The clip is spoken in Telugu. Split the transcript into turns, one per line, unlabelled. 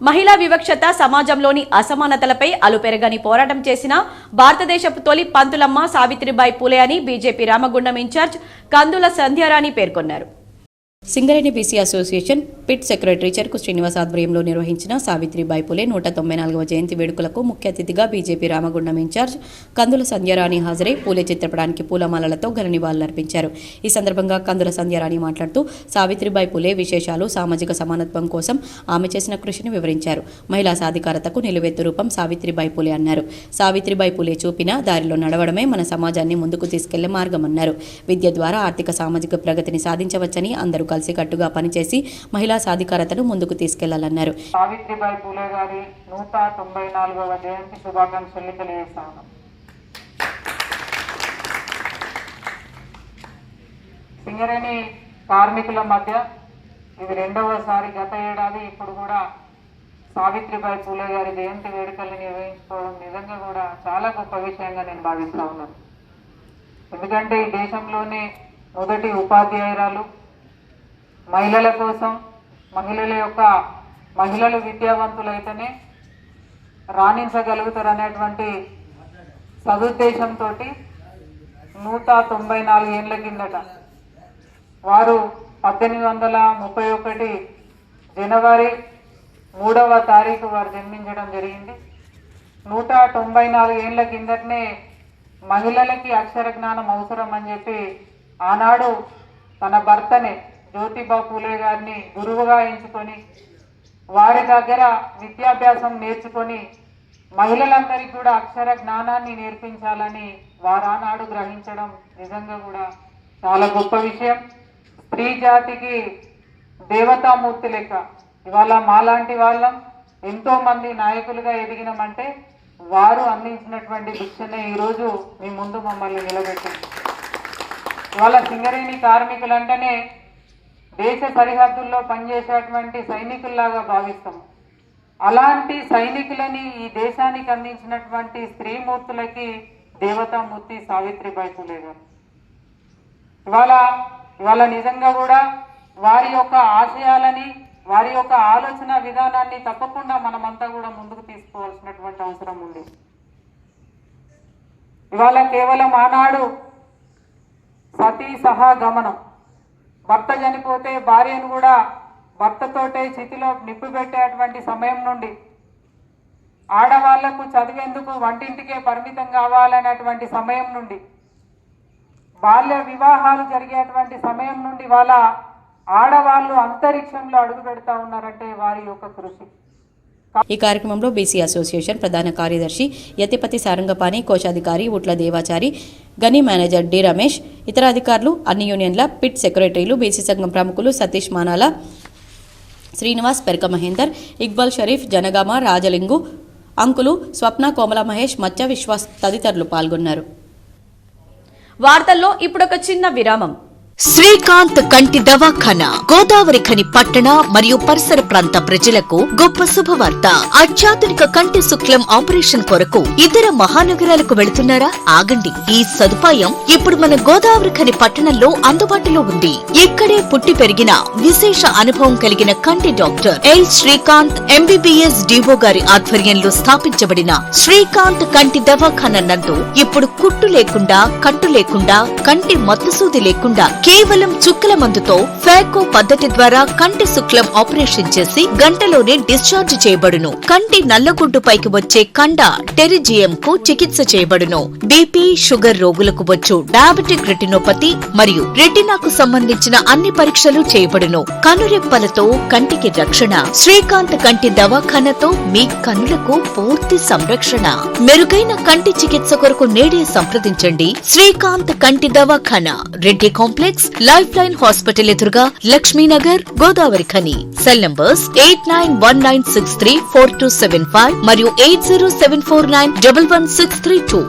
మహిళా వివక్షత సమాజంలోని అసమానతలపై అలుపెరగని పోరాటం చేసిన భారతదేశపు తొలి పంతులమ్మ సావిత్రిబాయి పూలే అని బీజేపీ రామగుండం ఇన్ఛార్జ్ కందుల సంధ్యారాణి పేర్కొన్నారు. Singareni BC association pit secretary Cheruku Srinivas ఆధ్వర్యంలో నిర్వహించిన సావిత్రిబాయి పులే నూట తొంభై నాలుగవ జయంతి వేడుకలకు ముఖ్య అతిథిగా BJP Ramagundam in charge Kandula Sandhyarani హాజరై పూలే చిత్రపటానికి పూలమాలలతో ఘన నివాళులర్పించారు ఈ సందర్భంగా కందుల సంధ్యారాణి మాట్లాడుతూ సావిత్రిబాయి పులే విశేషాలు సామాజిక సమానత్వం కోసం ఆమె చేసిన కృషిని వివరించారు. మహిళా సాధికారతకు నిలువెత్తు రూపం సావిత్రిబాయి పులే అన్నారు. సావిత్రిబాయి పులే చూపిన దారిలో నడవడమే మన సమాజాన్ని ముందుకు తీసుకెళ్ళే మార్గమన్నారు. విద్య ద్వారా ఆర్థిక సామాజిక ప్రగతిని సాధించవచ్చని అందరూ కలిసికట్టుగా పనిచేసి మహిళా సాధికారతను ముందుకు తీసుకెళ్ళాలన్నారు.
సావిత్రిబాయి పూలే గారి నూట తొంభై నాలుగవ జయంతి శుభాకాంక్షలు తెలియజేస్తాను. సింగరేణి కార్మికుల మధ్య ఇది రెండవసారి గత ఏడాది ఇప్పుడు కూడా సావిత్రిబాయి పూలే గారి జయంతి వేడుకల్ని నిర్వహించుకోవడం నిజంగా కూడా చాలా గొప్ప విషయంగా నేను భావిస్తా ఉన్నాను. ఎందుకంటే ఈ దేశంలోనే మొదటి ఉపాధ్యాయురాలు మహిళల కోసం మహిళల యొక్క మహిళలు విద్యావంతులైతేనే రాణించగలుగుతారు అనేటువంటి సదుద్దేశంతో నూట తొంభై నాలుగు ఏళ్ళ కిందట వారు పద్దెనిమిది వందల ముప్పై ఒకటి జనవరి మూడవ తారీఖు వారు జన్మించడం జరిగింది. నూట తొంభై నాలుగు ఏళ్ళ కిందటనే మహిళలకి అక్షర జ్ఞానం అవసరం అని చెప్పి ఆనాడు తన భర్తనే జ్యోతిబా పూలే గారిని గురువుగా ఎంచుకొని వారి దగ్గర విద్యాభ్యాసం నేర్చుకొని మహిళలందరికీ కూడా అక్షర జ్ఞానాన్ని నేర్పించాలని వారానాడు గ్రహించడం నిజంగా కూడా చాలా గొప్ప విషయం. స్త్రీ జాతికి దేవతామూర్తి లెక్క. ఇవాళ మాలాంటి వాళ్ళం ఎంతో మంది నాయకులుగా ఎదిగినామంటే వారు అందించినటువంటి భిక్షనే ఈరోజు మీ ముందు మమ్మల్ని నిలబెట్టింది. ఇవాళ సింగరేణి కార్మికులంటేనే దేశ సరిహద్దుల్లో పనిచేసేటువంటి సైనికుల్లాగా భావిస్తాం అలాంటి సైనికులని ఈ దేశానికి అందించినటువంటి స్త్రీమూర్తులకి దేవతామూర్తి సావిత్రిబాయి పూలే గారు. ఇవాళ ఇవాళ నిజంగా కూడా వారి యొక్క ఆశయాలని వారి యొక్క ఆలోచన విధానాన్ని తప్పకుండా మనమంతా కూడా ముందుకు తీసుకోవాల్సినటువంటి అవసరం ఉంది. ఇవాళ కేవలం ఆనాడు సతీ సహా గమనం. భర్త చనిపోతే భార్యను కూడా భర్తతోటే చితిలో నిప్పు పెట్టేటువంటి సమయం నుండి ఆడవాళ్ళకు చదివేందుకు వంటింటికే పరిమితం కావాలనేటువంటి సమయం నుండి బాల్య వివాహాలు జరిగేటువంటి సమయం నుండి వాళ్ళ ఆడవాళ్ళు అంతరిక్షంలో అడుగు పెడతా ఉన్నారంటే వారి యొక్క కృషి.
ఈ కార్యక్రమంలో బీసీ అసోసియేషన్ ప్రధాన కార్యదర్శి యతిపతి సారంగపాణి కోశాధికారి ఉట్ల దేవాచారి గని మేనేజర్ డి రమేష్ ఇతర అధికారులు అన్ని యూనియన్ల పిట్ సెక్రటరీలు బీసీ సంఘం ప్రముఖులు సతీష్ మానాల శ్రీనివాస్ పెరక మహేందర్ ఇక్బాల్ షరీఫ్ జనగామ రాజలింగు అంకులు స్వప్న కోమల మహేష్ మచ్చ విశ్వాస్ తదితరులు పాల్గొన్నారు. వార్తల్లో ఇప్పుడొక చిన్న విరామం.
శ్రీకాంత్ కంటి దవాఖానా గోదావరి ఖని పట్టణ మరియు పరిసర ప్రాంత ప్రజలకు గొప్ప శుభవార్త. అత్యాధునిక కంటి శుక్లం ఆపరేషన్ కొరకు ఇతర మహానగరాలకు వెళుతున్నారా? ఆగండి. ఈ సదుపాయం ఇప్పుడు మన గోదావరి ఖని పట్టణంలో అందుబాటులో ఉంది. ఇక్కడే పుట్టి పెరిగిన విశేష అనుభవం కలిగిన కంటి doctor L Srikanth MBBS DO గారి ఆధ్వర్యంలో స్థాపించబడిన శ్రీకాంత్ కంటి దవాఖాన నందు ఇప్పుడు కుట్టు లేకుండా కట్టు లేకుండా కంటి మత్తుసూది లేకుండా కేవలం చుక్కల మందుతో ఫేకో పద్ధతి ద్వారా కంటి శుక్లం ఆపరేషన్ చేసి గంటలోనే డిశ్చార్జ్ చేయబడును. కంటి నల్లగుడ్డు పైకి వచ్చే కండ టెరిజియం కు చికిత్స చేయబడును. బీపీ షుగర్ రోగులకు వచ్చు డయాబెటిక్ రెటినోపతి మరియు రెటినాకు సంబంధించిన అన్ని పరీక్షలు చేయబడును. కనురెప్పలతో కంటికి రక్షణ. శ్రీకాంత్ కంటి దవాఖానతో మీ కనులకు పూర్తి సంరక్షణ. మెరుగైన కంటి చికిత్స కొరకు నేడే సంప్రదించండి. శ్రీకాంత్ కంటి దవాఖానా. Reddy complex life line hospital ఎదురుగా Laxminagar Godavarikhani. Cell numbers eight nine one nine six three four two seven five మరియు eight zero seven four nine double one six three two